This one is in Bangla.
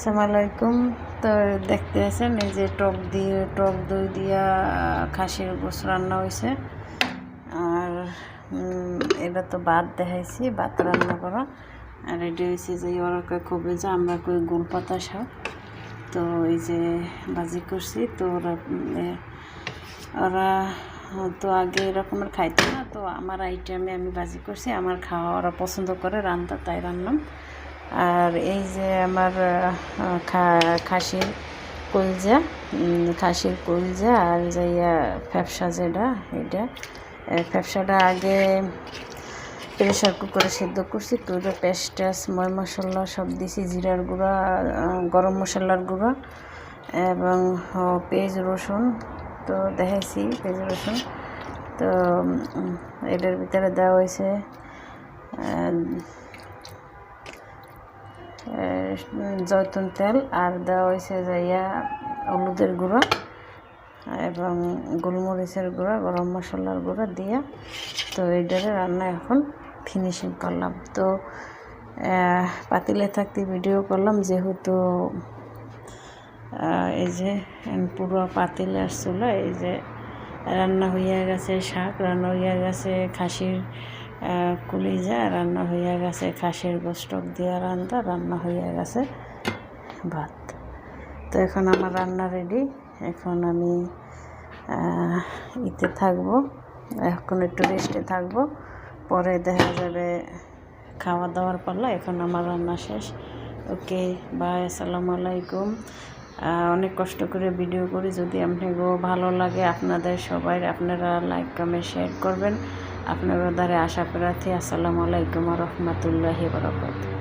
আসসালামু তো দেখতে আছেন, এই যে টক দিয়ে, টক দই দিয়া খাসির গোস রান্না হয়েছে আর এটা তো ভাত দেখাইছি, ভাত রান্না করা। আর এটা হয়েছে যে, ওরা কয় খুবই যে আমরা কই গোল পাতা শাক। তো এই যে ভাজি করছি, তো ওরা ওরা তো আগে এরকমের খাইতো না। তো আমার আইটেমে আমি ভাজি করছি, আমার খাওয়া ওরা পছন্দ করে রান্না তাই রান্নাম। আর এই যে আমার খাসির কলজা খাসির কলজা আর যে ইয়া ফ্যাপসা যেটা, এটা ফ্যাপসাটা আগে প্রেশার কুকারে সেদ্ধ করছি ওটা পেস্ট ময় মশলা সব দিছি, জিরার গুঁড়া গরম মশলার গুঁড়া এবং পেঁয়াজ রসুন, তো দেখাইছি পেঁয়াজ রসুন, তো এটার ভিতরে দেওয়া হয়েছে আহ, জয়তুন তেল আর দেওয়া হয়েছে যাইয়া হলুদের গুঁড়ো এবং গোলমরিচের গুঁড়া গরম মশলার গুঁড়ো দিয়া তো এইটারে রান্না এখন ফিনিশিং করলাম। তো পাতিলে থাকতে ভিডিও করলাম যেহেতু এই যে পুরো পাতিল আসছিল এই যে রান্না হইয়া গেছে শাক রান্না হইয়া গেছে খাসির কলিজা রান্না হইয়া গেছে, খাসির গোস্টক দিয়া রান্না রান্না হইয়া গেছে ভাত। তো এখন আমার রান্না রেডি এখন আমি ইতে থাকব, এখন একটু রেস্টে থাকব, পরে দেখা যাবে খাওয়া দাওয়ার পাল্লা এখন আমার রান্না শেষ। ওকে বাই আসসালামু আলাইকুম। অনেক কষ্ট করে ভিডিও করি। যদি আপনাকে ভালো লাগে আপনাদের সবাই আপনারা লাইক কমেন্ট শেয়ার করবেন। আপনার দ্বারা আশা প্রার্থী, আসসালামু আলাইকুম রহমতুল্লাহি বরকত